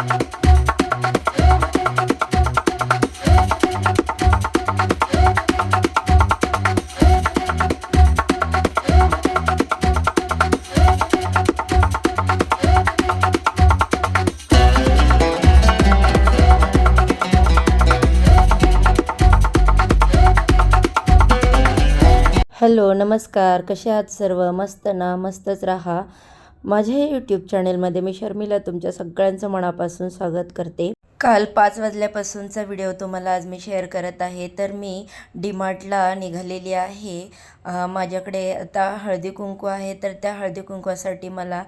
Hello नमस्कार. कसे आहात सर्व? मस्त ना? मस्तच राहा. माझ्या या यूट्यूब चॅनेलमध्ये मी शर्मिला तुमच्या सगळ्यांचं मनापासून स्वागत करते. काल पाच वाजल्यापासूनचा व्हिडिओ तुम्हाला आज मी शेअर करत आहे. तर मी डीमार्टला निघालेली आहे. माझ्याकडे आता हळदी कुंकू आहे. तर त्या हळदी कुंकवासाठी मला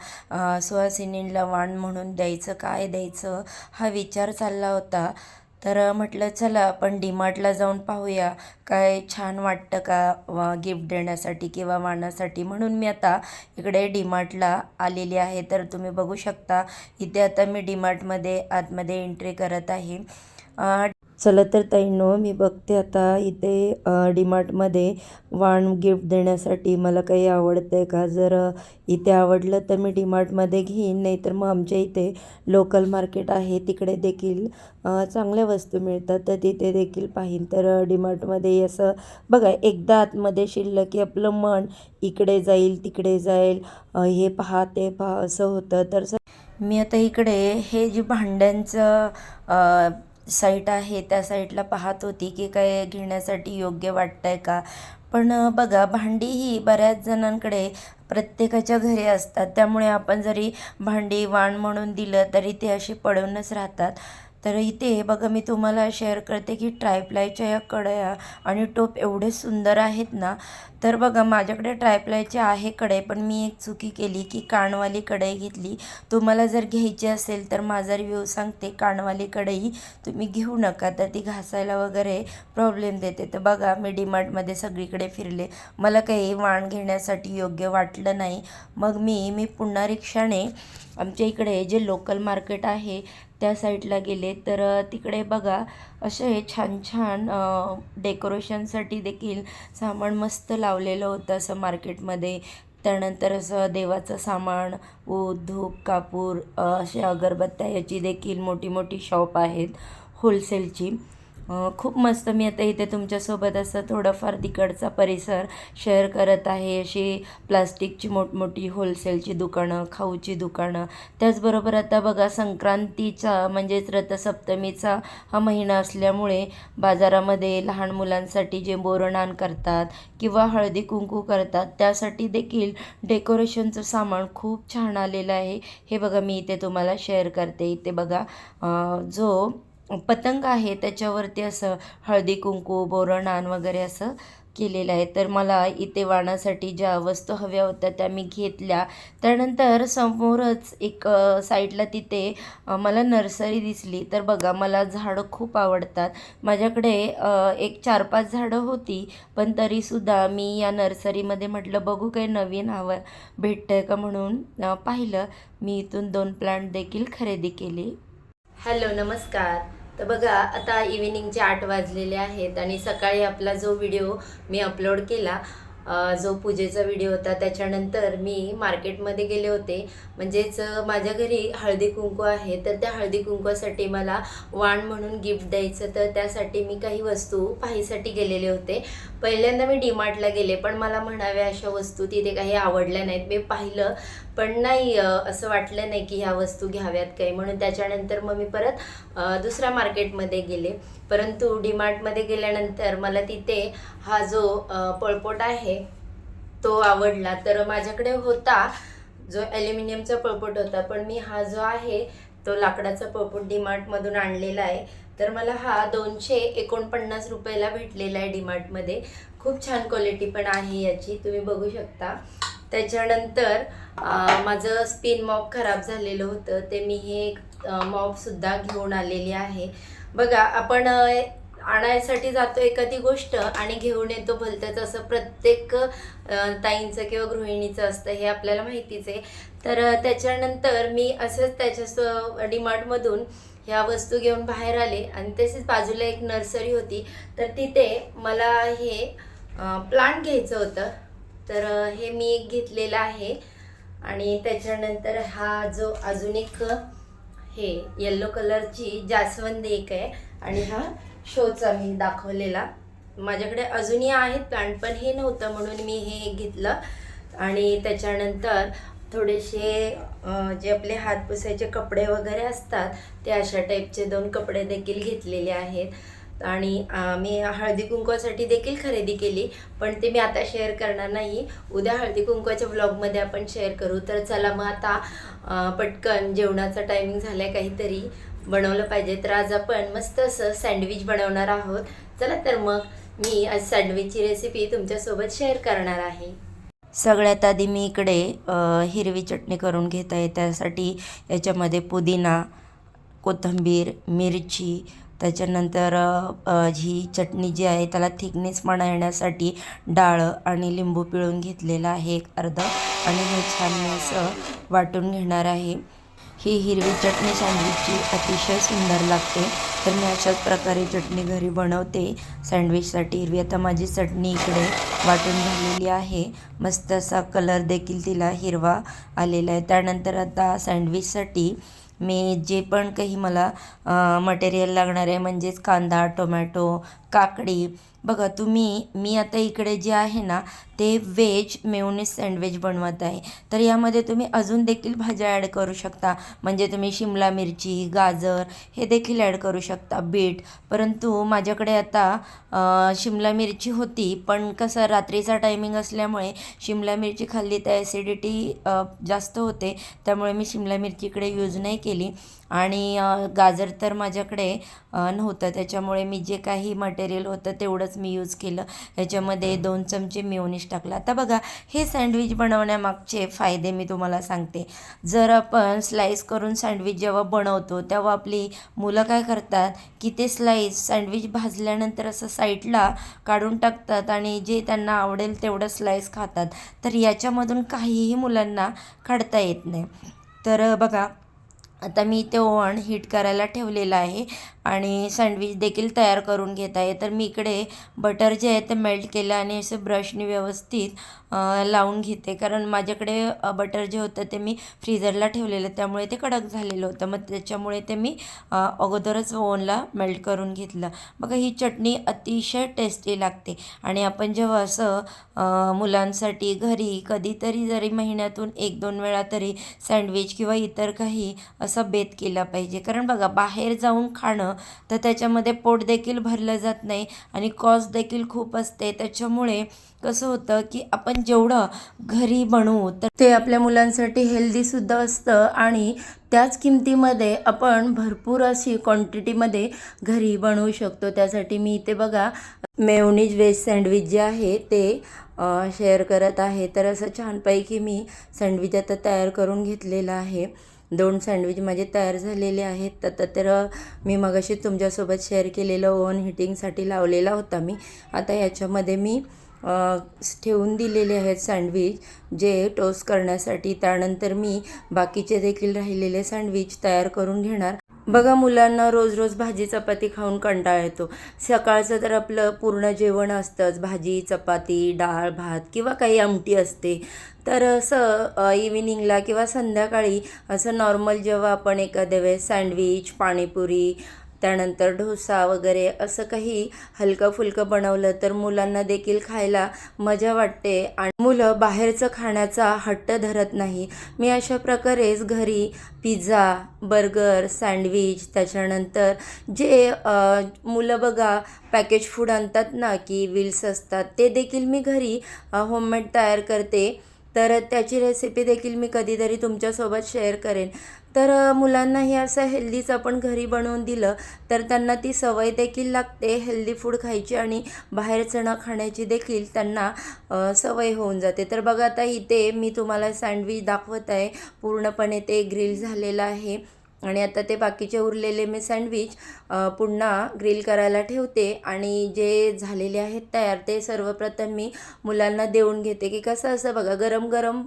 सुहासिनींला वाण म्हणून द्यायचं काय द्यायचं हा विचार चालला होता. तर म्हटलं चला आपण डीमार्टला जाऊन पाहूया. काय छान वाटतं का गिफ्ट देण्यासाठी किंवा वाणासाठी म्हणून मी आता इकडे डीमार्टला आलेली आहे. तर तुम्ही बघू शकता इथे आता मी डीमार्टमध्ये आतमध्ये एंट्री करत आहे. चला तर ताईंनो मी बघते आता इथे डीमार्टमध्ये वाण गिफ्ट देण्यासाठी मला काही आवडतं आहे का? जर इथे आवडलं तर मी डीमार्टमध्ये घेईन नाही तर मग आमच्या इथे लोकल मार्केट आहे तिकडे देखील चांगल्या वस्तू मिळतात तर तिथे देखील पाहीन. तर डीमार्टमध्ये असं बघा एकदा आतमध्ये शिरलं की आपलं मन इकडे जाईल तिकडे जाईल हे पहा ते पहा असं होतं. तर मी आता इकडे हे जे भांड्यांचं साईट आहे त्या साईटला पाहत होती की काय घेण्यासाठी योग्य वाटतं आहे का? पण बघा भांडी ही बऱ्याच जणांकडे प्रत्येकाच्या घरी असतात. त्यामुळे आपण जरी भांडी वाण म्हणून दिलं तरी ते अशी पडूनच राहतात. तर इथे बघा मी तुम्हाला शेअर करते की ट्रायप्लायच्या या कढया आणि टोप एवढे सुंदर आहेत ना. तर बघा माझ्याकडे ट्रायप्लायचे आहे कढई पण मी एक चुकी केली की कानवाली कढई घेतली. तुम्हाला जर घ्यायची असेल तर माझा रिव्ह्यू सांगते कानवाली कढई तुम्ही घेऊ नका. तर ती घासायला वगैरे प्रॉब्लेम देते. तर बघा मी डीमार्टमध्ये सगळीकडे फिरले. मला काही वाण घेण्यासाठी योग्य वाटलं नाही. मग मी मी पुन्हा रिक्षाने आमच्या इकडे जे लोकल मार्केट आहे त्या साईडला गेले तर तिकडे बघा असे छान छान डेकोरेशनसाठी देखील सामान मस्त लावलेलं होतं असं मार्केटमध्ये. त्यानंतर असं देवाचं सामान ऊद धूप कापूर असे अशा अगरबत्त्या याची देखील मोठी मोठी शॉप आहेत होलसेलची. खूप मस्त मी आता इथे तुमच्यासोबत असं थोडंफार तिकडचा परिसर शेअर करत आहे. अशी प्लास्टिकची मोठमोठी होलसेलची दुकानं खाऊची दुकानं. त्याचबरोबर आता बघा संक्रांतीचा म्हणजेच रथसप्तमीचा हा महिना असल्यामुळे बाजारामध्ये लहान मुलांसाठी जे बोरणान करतात किंवा हळदी कुंकू करतात त्यासाठी देखील डेकोरेशनचं सामान खूप छान आलेलं आहे. हे बघा मी इथे तुम्हाला शेअर करते. इथे बघा जो पतंग आहे त्याच्यावरती असं हळदी कुंकू बोरणान वगैरे असं केलेलं आहे. तर मला इथे वाणासाठी ज्या वस्तू हव्या होत्या त्या मी घेतल्या. त्यानंतर समोरच एक साईडला तिथे मला नर्सरी दिसली. तर बघा मला झाडं खूप आवडतात. माझ्याकडे एक चार पाच झाडं होती पण तरीसुद्धा मी या नर्सरीमध्ये म्हटलं बघू काही नवीन हवं भेटतं आहे का? म्हणून पाहिलं. मी इथून दोन प्लांट देखील खरेदी केले. हॅलो नमस्कार. तर बघा आता इव्हिनिंगचे आठ वाजलेले आहेत आणि सकाळी आपला जो व्हिडिओ मी अपलोड केला जो पूजेचा व्हिडिओ होता त्याच्यानंतर मी मार्केटमध्ये गेले होते. म्हणजेच माझ्या घरी हळदी कुंकू आहे तर त्या हळदी कुंकूसाठी मला वाण म्हणून गिफ्ट द्यायचं तर त्यासाठी मी काही वस्तू पाहायसाठी गेलेले होते. पहिल्यांदा मी डीमार्टला गेले पण मला म्हणाव्या अशा वस्तू तिथे काही आवडल्या नाहीत. मी पाहिलं पण नाही असं वाटलं नाही की ह्या वस्तू घ्याव्यात काही. म्हणून त्याच्यानंतर मग मी परत दुसऱ्या मार्केटमध्ये गेले. परंतु डीमार्टमध्ये गेल्यानंतर मला तिथे हा जो पळपोट आहे तो आवडला. तर माझ्याकडे होता जो ॲल्युमिनियमचा पळपोट होता. पण मी हा जो आहे तो लाकडाचा पळपोट डीमार्टमधून आणलेला आहे. तर मला हा दोनशे एकोणपन्नास रुपयाला भेटलेला आहे डीमार्टमध्ये. खूप छान क्वालिटी पण आहे याची तुम्ही बघू शकता. त्याच्यानंतर माझं स्पिन मॉप खराब झालेलं होतं ते मी हे मॉपसुद्धा घेऊन आलेली आहे. बघा आपण आणायसाठी जातो एखादी गोष्ट आणि घेऊन येतो भलतंच असं प्रत्येक ताईंचं किंवा गृहिणीचं असतं हे आपल्याला माहितीच आहे. तर त्याच्यानंतर मी असंच त्याच्या डिमार्टमधून ह्या वस्तू घेऊन बाहेर आले आणि तसेच बाजूला एक नर्सरी होती. तर तिथे मला हे प्लांट घ्यायचं होतं. तर हे मी एक घेतलेलं आहे. आणि त्याच्यानंतर हा जो अजून एक हे येल्लो कलरची जास्वंद एक आहे आणि हा शोचा मी दाखवलेला. माझ्याकडे अजूनही आहेत प्लांट पण हे नव्हतं म्हणून मी हे घेतलं. आणि त्याच्यानंतर थोडेसे जे आपले हात पुसायचे कपडे वगैरे असतात ते अशा टाईपचे दोन कपडे देखील घेतलेले आहेत. आणि मी हळदी कुंकवासाठी देखील खरेदी केली पण ते मी आता शेअर करणार नाही. उद्या हळदी कुंकवाच्या ब्लॉगमध्ये आपण शेअर करू. तर चला मग आता पटकन जेवणाचा टायमिंग झालाय काहीतरी बनवलं पाहिजे. तर आज आपण मस्त असं सँडविच बनवणार आहोत. चला तर मग मी आज सँडविचची रेसिपी तुमच्यासोबत शेअर करणार आहे. सगळ्यात आधी मी इकडे हिरवी चटणी करून घेत आहे. त्यासाठी याच्यामध्ये पुदिना कोथिंबीर मिरची त्याच्यानंतर ही चटणी जी आहे त्याला थिकनेसपणा येण्यासाठी डाळ आणि लिंबू पिळून घेतलेलं आहे एक अर्ध आणि हे छान असं वाटून घेणार आहे. ही हिरवी चटणी सँडविचची अतिशय सुंदर लागते. तर मी अशाच प्रकारे चटणी घरी बनवते. सँडविचसाठी हिरवी आता माझी चटणी इकडे वाटून झालेली आहे. मस्त असा कलर देखील तिला हिरवा आलेला आहे. त्यानंतर आता सँडविचसाठी मी जे पण काही मला मटेरियल लागणार आहे म्हणजेच कांदा टोमॅटो काकडी बघा तुम्ही मी आता इकडे जे आहे ना ते व्हेज मेवनीस सँडविच बनवत आहे. तर यामध्ये तुम्ही अजून देखील भाज्या ॲड करू शकता. म्हणजे तुम्ही शिमला मिरची गाजर हे देखील ॲड करू शकता बीट. परंतु माझ्याकडे आता शिमला मिरची होती पण कसं रात्रीचा टायमिंग असल्यामुळे शिमला मिरची खाल्ली तर ॲसिडिटी जास्त होते. त्यामुळे मी शिमला मिरचीकडे यूज नाही केली. आणि गाजर तर माझ्याकडे नव्हतं. त्याच्यामुळे मी जे काही मटेरियल होतं तेवढंच मी यूज केलं. याच्यामध्ये दोन चमचे मिओनिश टाकला. आता बघा हे सँडविच बनवण्यामागचे फायदे मी तुम्हाला सांगते. जर आपण स्लाईस करून सँडविच जेव्हा बनवतो तेव्हा आपली मुलं काय करतात की ते स्लाईस सँडविच भाजल्यानंतर असं साईडला काढून टाकतात आणि जे त्यांना आवडेल तेवढं स्लाईस खातात. तर याच्यामधून काहीही मुलांना काढता येत नाही. तर बघा आता मी ते ओव्हन हीट करायला ठेवलेलं आहे. आणि सँडविच देखील तयार करून घेत आहे तर मी इकडे बटर जे आहे ते मेल्ट केलं आणि असे ब्रशने व्यवस्थित लावून घेते. कारण माझ्याकडे बटर जे होतं ते मी फ्रीझरला ठेवलेलं त्यामुळे ते कडक झालेलं होतं. मग त्याच्यामुळे ते मी अगोदरच ओनला मेल्ट करून घेतलं. बघा ही चटणी अतिशय टेस्टी लागते. आणि आपण जेव्हा असं मुलांसाठी घरी कधीतरी जरी महिन्यातून एक दोन वेळा तरी सँडविच किंवा इतर काही असा बेत केला पाहिजे. कारण बघा बाहेर जाऊन खाणं तर त्याच्यामध्ये पोट देखील भरलं जात नाही आणि कॉस्ट देखील खूप असते. त्याच्यामुळे कसं होतं की आपण जेवढं घरी बनवू तर ते आपल्या मुलांसाठी हेल्दीसुद्धा असतं आणि त्याच किमतीमध्ये आपण भरपूर अशी क्वांटिटीमध्ये घरी बनवू शकतो. त्यासाठी मी इथे बघा मेवनीज व्हेज सँडविच जे आहे ते शेअर करत आहे. तर असं छानपैकी मी सँडविच आता तयार करून घेतलेलं आहे. दोन सँडविच माझे तयार झालेले आहेत. तर तर मी मगाशी तुमच्यासोबत शेअर केलेलं ओव्हन हिटिंगसाठी लावलेला होता मी. आता याच्यामध्ये मी ठेवून दिलेले आहेत सँडविच जे टोस्ट करण्यासाठी. त्यानंतर मी बाकीचे देखील राहिलेले सँडविच तयार करून घेणार. बघा मुलांना रोज रोज भाजी चपाती खाऊन कंटाळा येतो. सकाळचं तर आपलं पूर्ण जेवण असतंच. भाजी चपाती डाळ भात किंवा काही आमटी असते. तर असं इव्हिनिंगला किंवा संध्याकाळी असं नॉर्मल जेव्हा आपण एखाद्या वेळेस सँडविच पाणीपुरी त्यानंतर डोसा वगैरे असं काही हलकं फुलकं बनवलं तर मुलांना देखील खायला मजा वाटते आणि मुलं बाहेरचं खाण्याचा हट्ट धरत नाही. मी अशा प्रकारेच घरी पिझ्झा बर्गर सँडविच त्याच्यानंतर जे मुलं बघा पॅकेज फूड आणतात ना की विल्स असतात ते देखील मी घरी होममेड तयार करते. तर त्याची रेसिपी देखील मी कधीतरी तुमच्यासोबत शेअर करेन. तर मुलांना हे असं हेल्दीच आपण घरी बनवून दिलं तर त्यांना ती सवय देखील लागते हेल्दी फूड खायची आणि बाहेरचं न खाण्याची देखील त्यांना सवय होऊन जाते. तर बघा आता इथे मी तुम्हाला सँडविच दाखवत आहे. पूर्णपणे ते ग्रिल झालेलं आहे. आणि आता ते बाकीचे उरलेले मी सँडविच पुन्हा ग्रिल करायला ठेवते आणि जे झालेले आहेत तयार ते सर्वप्रथम मी मुलांना देऊन घेते. की कसं असं बघा गरम गरम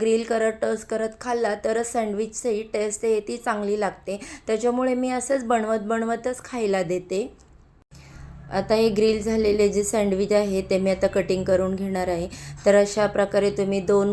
ग्रिल करत टोस्ट करत खाल्ला तरच सँडविचची टेस्ट आहे ती चांगली लागते. त्याच्यामुळे मी असंच बनवत बनवतच खायला देते. आता हे ग्रिल झालेले जे सँडविच आहे ते मी आता कटिंग करून घेणार आहे. तर अशा प्रकारे तुम्ही दोन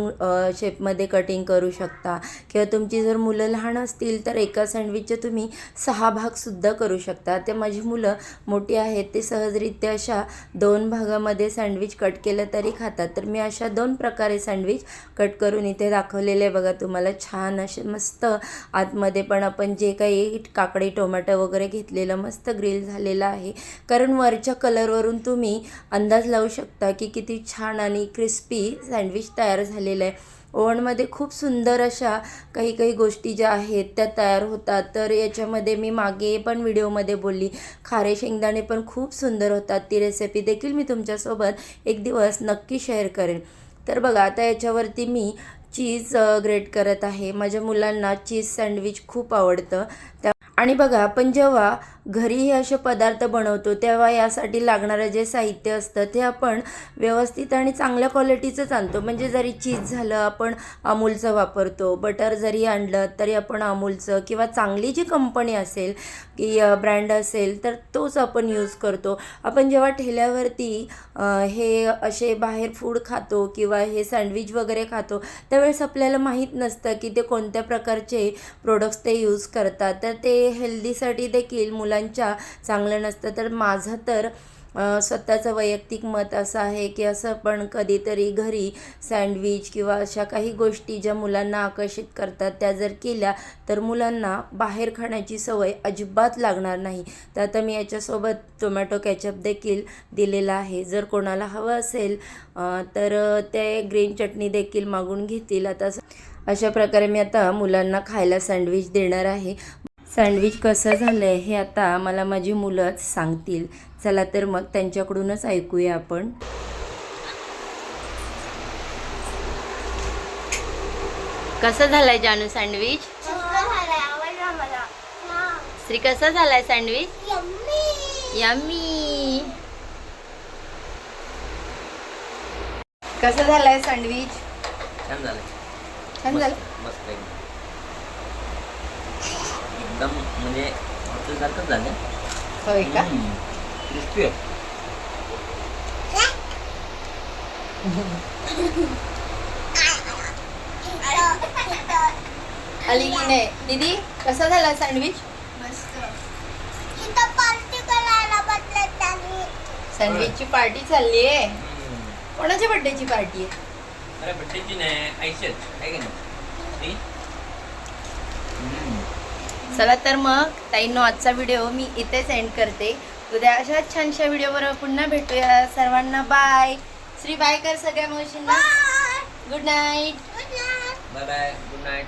शेपमध्ये कटिंग करू शकता. किंवा तुमची जर मुलं लहान असतील तर एका सँडविचचे तुम्ही सहा भागसुद्धा करू शकता. ते माझी मुलं मोठी आहेत ते सहजरित्या अशा दोन भागामध्ये सँडविच कट केलं तरी खातात. तर मी अशा दोन प्रकारे सँडविच कट करून इथे दाखवलेले आहे बघा तुम्हाला. छान असे मस्त आतमध्ये पण आपण जे काही काकडी टोमॅटो वगैरे घेतलेलं मस्त ग्रिल झालेलं आहे. कारण वरच्या कलरवरून तुम्ही अंदाज लावू शकता की किती छान आणि क्रिस्पी सँडविच तयार झालेलं आहे. ओव्हनमध्ये खूप सुंदर अशा काही काही गोष्टी ज्या आहेत त्या तयार होतात. तर याच्यामध्ये मी मागे पण व्हिडिओमध्ये बोलली. खारे शेंगदाणे पण खूप सुंदर होतात. ती रेसिपी देखील मी तुमच्यासोबत एक दिवस नक्की शेअर करेन. तर बघा आता याच्यावरती मी चीज ग्रेट करत आहे. माझ्या मुलांना चीज सँडविच खूप आवडतं. त्या आणि बघा आपण जेव्हा घरी हे असे पदार्थ बनवतो तेव्हा यासाठी लागणारं जे साहित्य असतं ते आपण व्यवस्थित आणि चांगल्या क्वालिटीचंच आणतो. म्हणजे जरी चीज झालं आपण अमूलचं वापरतो बटर जरी आणलं तरी आपण अमूलचं किंवा चांगली जी कंपनी असेल की ब्रँड असेल तर तोच आपण यूज करतो. आपण जेव्हा ठेल्यावरती हे असे बाहेर फूड खातो किंवा हे सँडविच वगैरे खातो त्यावेळेस आपल्याला माहीत नसतं की ते कोणत्या प्रकारचे प्रोडक्ट्स ते यूज करतात. तर ते हेल्दीसाठी देखील मुलं मुलांच्या चांगलं नसतं तर माझं तर स्वतःचं वैयक्तिक मत असं आहे की असं पण कधीतरी घरी सँडविच किंवा अशा काही गोष्टी ज्या मुलांना आकर्षित करतात त्या जर केल्या तर मुलांना बाहेर खाण्याची सवय अजिबात लागणार नाही. तर आता मी याच्यासोबत टोमॅटो कॅचअप देखील दिलेला आहे. जर कोणाला हवं असेल तर ते ग्रीन चटणी देखील मागून घेतील. आता अशा प्रकारे मी आता मुलांना खायला सँडविच देणार आहे. सँडविच कसं झालं आहे हे आता मला माझी मुलंच सांगतील. चला तर मग त्यांच्याकडूनच ऐकूया आपण. कसं झालंय जानू सँडविच? आवडला मला. श्री कसा झालाय सँडविच? यम्मी. यम्मी. कसं झालंय सँडविच? छान झालं छान झालं. मस्त एकदम म्हणजे हॉटेलसारखंच झालं. होय का? क्रिस्पी आहे. आली की नाही? दीदी कसा झाला सँडविच सँडविचची पार्टी चालली आहे. कोणाच्या बर्थडेची पार्टी आहे? अरे बड्डेची नाही आयशेच आहे. का नाही. चला तर मग ताईंनो आजचा व्हिडिओ मी इथेच एंड करते. उद्या अशाच छानशा व्हिडिओवर पुन्हा भेटूया. सर्वांना बाय श्री बाय कर सगळ्या night good night bye bye good night